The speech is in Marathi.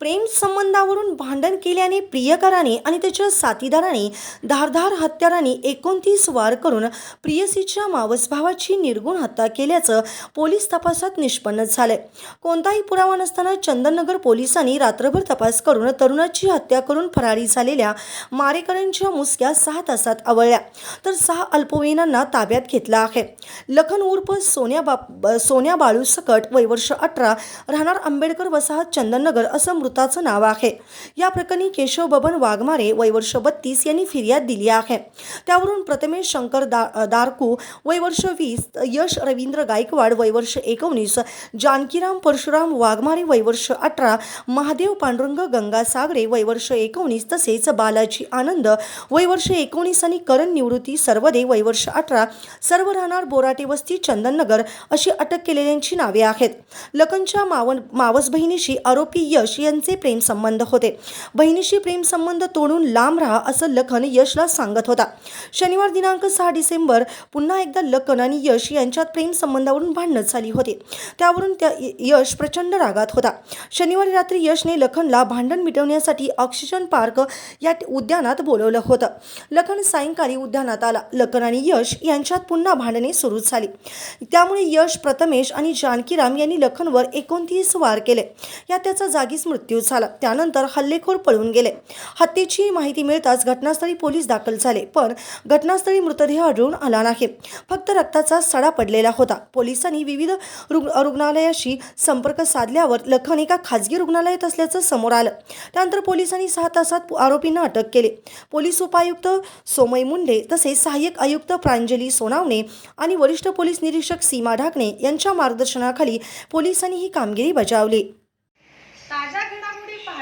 प्रेम संबंधावरून भांडण केल्याने प्रियकराने आणि त्याच्या साथीदाराने धारधार हत्याराने एकोणतीस वार करून प्रियसीच्या मावसभावाची निर्गुण हत्या केल्याचं पोलीस तपासात निष्पन्न झालंय. कोणताही पुरावा नसताना चंदननगर पोलिसांनी रात्रभर तपास करून तरुणाची हत्या करून फरारी झालेल्या मारेकऱ्यांच्या मुसक्या सहा तासात आवळल्या. तर सहा अल्पवयीनांना ताब्यात घेतला आहे. लखन उर्फ सोन्या बाप सोन्या बाळू सकट वय वर्ष अठरा राहणार आंबेडकर वसाहत चंदननगर असं मृताचं नाव आहे. या प्रकरणी केशव बबन वाघमारे वय वर्ष बत्तीस यांनी फिर्याद दिली आहे. त्यावरून प्रथमेश शंकर दा दारकू वय वर्ष वीस यश रवींद्र गायकवाड वय वर्ष एकोणीस जानकीराम परशुराम वाघमारे वय वर्ष अठरा महादेव पांडुरंग गंगा सागरे वय वर्ष एकोणीस तसेच बालाजी आनंद वय वर्ष एकोणीस आणि करण निवृत्ती सर्वदे वय वर्ष अठरा सर्व राहणार बोराटे वस्ती चंदननगर अशी अटक केलेल्यांची नावे आहेत. लखनच्या मावन मावस बहिणीशी आरोपी यश यांचे प्रेमसंबंध होते. बहिणीशी प्रेमसंबंध तोडून लांब राहा असं लखन यशला सांगत होता. शनिवार दिनांक सहा डिसेंबर पुन्हा एकदा लखन आणि यश यांच्यात प्रेमसंबंधावरून भांडण झाली होती. त्यावरून त्या यश प्रचंड रागात होता. शनिवारी रात्री यशने लखनला भांडण मिटवण्यासाठी ऑक्सिजन पार्क या उद्यानात बोलवलं होतं. लखन सायंकाळी उद्यानात आला. लखन आणि यश यांच्यात पुन्हा भांडणे सुरू झाली. त्यामुळे यश प्रथमेश आणि जानकीराम यांनी लखनवर एकोणतीस वार केले. या त्याचा जागीच मृत्यू झाला. त्यानंतर हल्लेखोर पळून गेले. हत्येची माहिती मिळताच घटनास्थळी पोलीस दाखल झाले पण घटनास्थळी मृतदेह आढळून आला नाही. फक्त रक्ताचा सडा पडलेला होता. पोलिसांनी विविध रुग्णालयाशी संपर्क साधल्यावर लखन एका खाजगी रुग्णालयात असल्याचं समोर आलं. त्यानंतर पोलिसांनी सहा तासात आरोपींना अटक केली. पोलीस उपायुक्त सोमय मुंडे तसेच सहाय्यक आयुक्त प्रांजली सोनावणे आणि वरिष्ठ पोलीस निरीक्षक सीमा ढाकणे यांच्या मार्गदर्शनाखाली पोलिसांनी ही कामगिरी बजावली. ताज्या